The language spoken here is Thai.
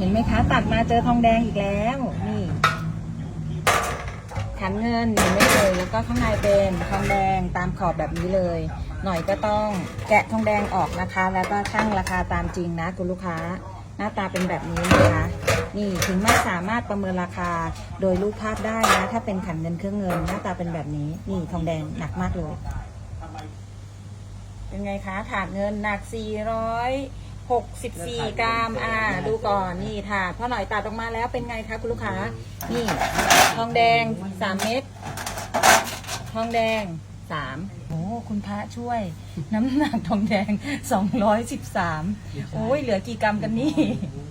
เห็นไหมคะ ตักมาเจอทองแดงอีกแล้ว นี่ขันเงินเห็นไหมเลยแล้วก็ข้างในเป็นทองแดงตามขอบแบบนี้เลย หน่อยก็ต้องแกะทองแดงออกนะคะ แล้วก็ชั่งราคาตามจริงนะคุณลูกค้า หน้าตาเป็นแบบนี้นะคะ นี่ถึงไม่สามารถประเมินราคาโดยรูปภาพได้นะ ถ้าเป็นขันเงินเครื่องเงิน หน้าตาเป็นแบบนี้ นี่ทองแดงหนักมากเลยเป็นไงคะถาดเงินหนัก 464 กรัม อ่า ดูก่อน นี่ถาดพ่อหน่อยตัดออกมาแล้วเป็นไงคะคุณลูกค้า นี่ ทองแดง 3 เม็ด ทองแดง 3 โอ้ คุณพระช่วย น้ำหนักทองแดง 213 โอ้ย เหลือกี่กรัมกันนี่อืม